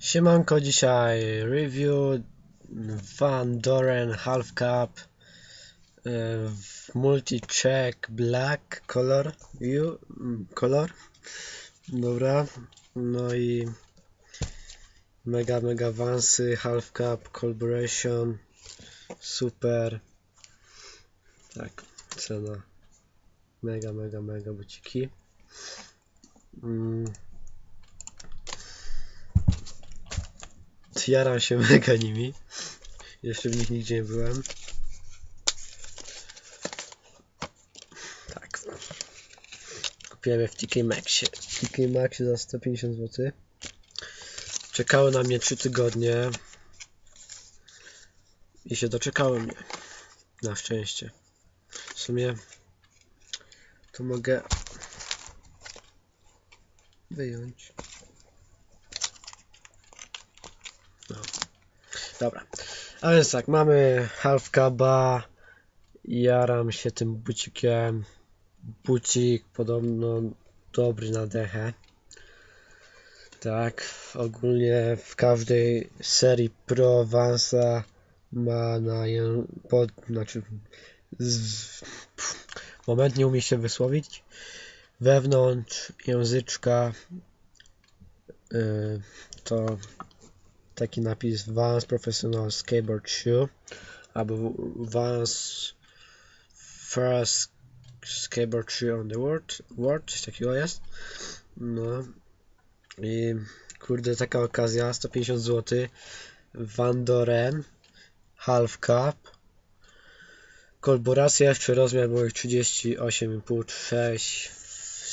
Siemanko, dzisiaj review Van Doren Half Cup e, w multi-check black color mm, color. Dobra no i mega mega Vansy Half Cup Collaboration super. Tak cena. Mega mega mega buciki. Mm. Jaram się mega nimi. Jeszcze w nich nigdzie nie byłem. Tak. Kupiłem je w TK Maxie. W TK Maxie za 150 zł. Czekały na mnie 3 tygodnie. I się doczekały mnie. Na szczęście. W sumie to mogę wyjąć. Dobra. A więc tak, mamy half cuba. Jaram się tym bucikiem. Bucik podobno dobry na dechę. Tak, ogólnie w każdej serii Pro Vansa ma na ję, pod, znaczy z, moment nie umie się wysłowić wewnątrz języczka yy, to taki napis Vans Professional Skateboard Shoe albo Vans First Skateboard Shoe on the World, world coś takiego jest. No. I kurde taka okazja 150 zł Van Doren Half Cup. Kolboracja jeszcze rozmiar moich 38,5 6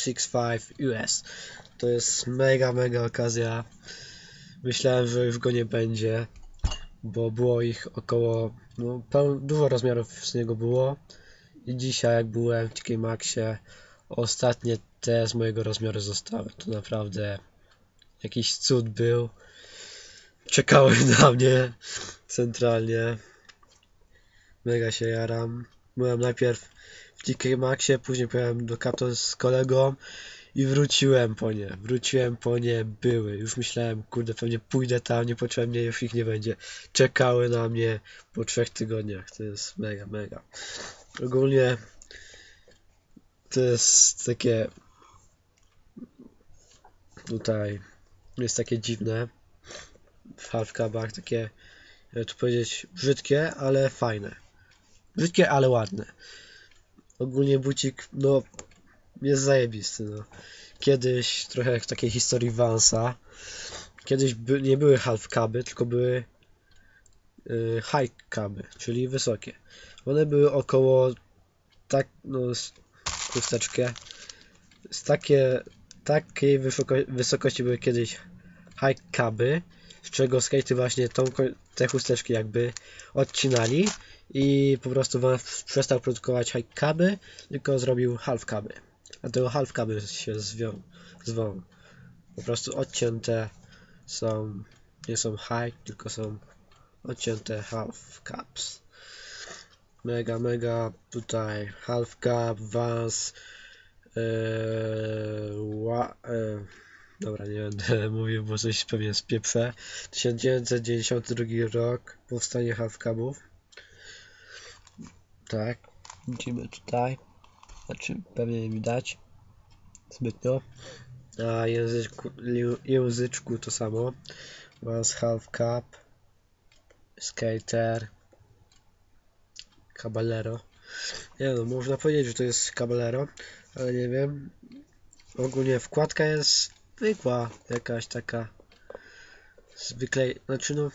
6,5 US to jest mega mega okazja Myślałem, że już go nie będzie, bo było ich około, no dużo rozmiarów z niego było. I dzisiaj jak byłem w TK Maxie, ostatnie te z mojego rozmiaru zostały. To naprawdę jakiś cud był. Czekały na mnie centralnie. Mega się jaram. Byłem najpierw w TK Maxie, później pojechałem do Kato z kolegą i wróciłem po nie. Wróciłem po nie, były. Już myślałem, kurde, pewnie pójdę tam, niepotrzebnie już ich nie będzie. Czekały na mnie po trzech tygodniach. To jest mega, mega. Ogólnie to jest takie tutaj jest takie dziwne w halfcabach, takie to powiedzieć, brzydkie, ale fajne. Brzydkie, ale ładne. Ogólnie bucik, no jest zajebisty. No. Kiedyś, trochę jak w takiej historii Vansa, kiedyś by, nie były half cuby, tylko były y, high cuby, czyli wysokie. One były około tak, no, chusteczkę, z takie, takiej wysoko, wysokości były kiedyś high cuby, z czego skatey właśnie tą, te chusteczki jakby odcinali i po prostu przestał produkować high cuby, tylko zrobił half cuby. Dlatego half cuby się zwą. Po prostu odcięte są, nie są high, tylko są odcięte half cups. Mega, mega tutaj half cup, Vans, yy, yy, dobra, nie będę mówił, bo coś pewnie spieprzę. 1992 rok, powstanie half cupów. Tak, widzimy tutaj. Znaczy, pewnie nie widać zbytnio. A języczku, języczku to samo. Once Half Cup, Skater, Caballero. Nie no, można powiedzieć, że to jest Caballero, ale nie wiem. Ogólnie wkładka jest zwykła, jakaś taka zwykle, znaczy no,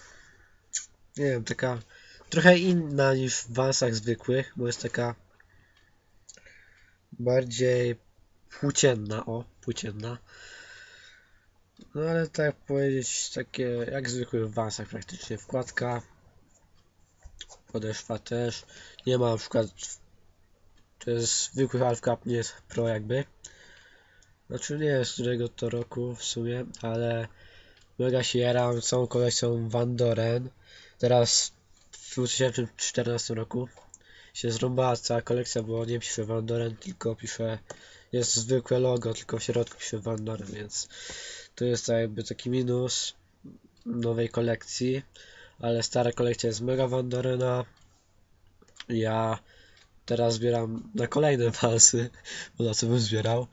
nie wiem, taka trochę inna niż w Vansach zwykłych, bo jest taka bardziej płócienna, o, płócienna. No ale tak powiedzieć, takie jak zwykły w Vansach praktycznie. Wkładka, podeszwa też. Nie ma na przykład, to jest zwykły half nie jest pro jakby. Znaczy nie jest którego to roku w sumie, ale mega się jaram całą kolekcją Van Doren. Teraz w 2014 roku się zrąbała cała kolekcja, bo nie pisze Van Doren, tylko pisze, jest zwykłe logo, tylko w środku pisze Van Doren, więc to jest jakby taki minus. nowej kolekcji, ale stara kolekcja jest mega Wandorena. Ja teraz zbieram na kolejne palsy, bo na co bym zbierał.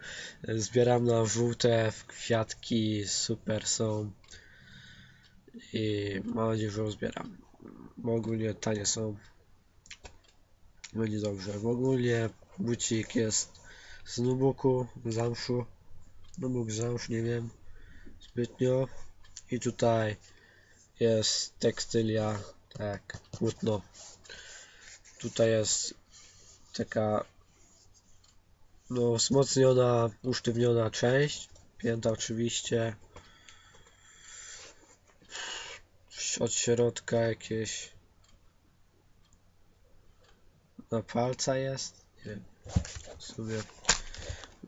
Zbieram na żółte kwiatki, super są. I mam nadzieję, że uzbieram. Bo ogólnie tanie są. Będzie dobrze. Bo ogólnie bucik jest z nubuku, zamszu. Nubuk, zamsz, nie wiem zbytnio. I tutaj jest tekstylia, tak, płótno. Tutaj jest taka no wzmocniona, usztywniona część, pięta oczywiście. Od środka jakieś na palca jest, nie wiem, w sumie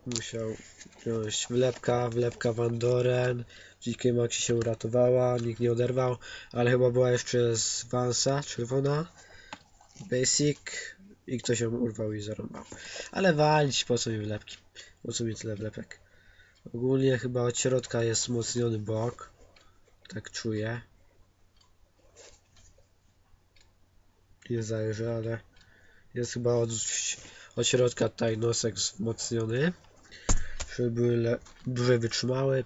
musiał wziąć wlepka, wlepka Van Doren, dzikiej Maxi się uratowała, nikt nie oderwał, ale chyba była jeszcze z Vansa, czerwona, Basic i ktoś ją urwał i zarąbał. Ale walić, po co mi wlepki, po co mi tyle wlepek. Ogólnie chyba od środka jest wzmocniony bok, tak czuję. Nie zależy, ale jest chyba od, od środka tutaj nosek wzmocniony, żeby były dłużej wytrzymały.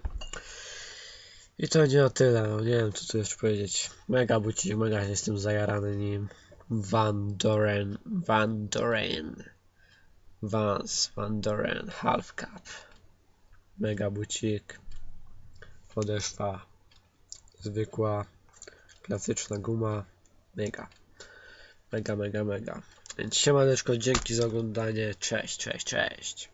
I to nie o tyle, no nie wiem co tu jeszcze powiedzieć. Mega bucik, mega jestem zajarany nim. Van Doren, Van Doren. Vans, Van Doren, Half Cup. Mega bucik. Podeszwa. Zwykła. Klasyczna guma. Mega. Mega, mega, mega. Więc siemaneczko, dzięki za oglądanie. Cześć, cześć, cześć.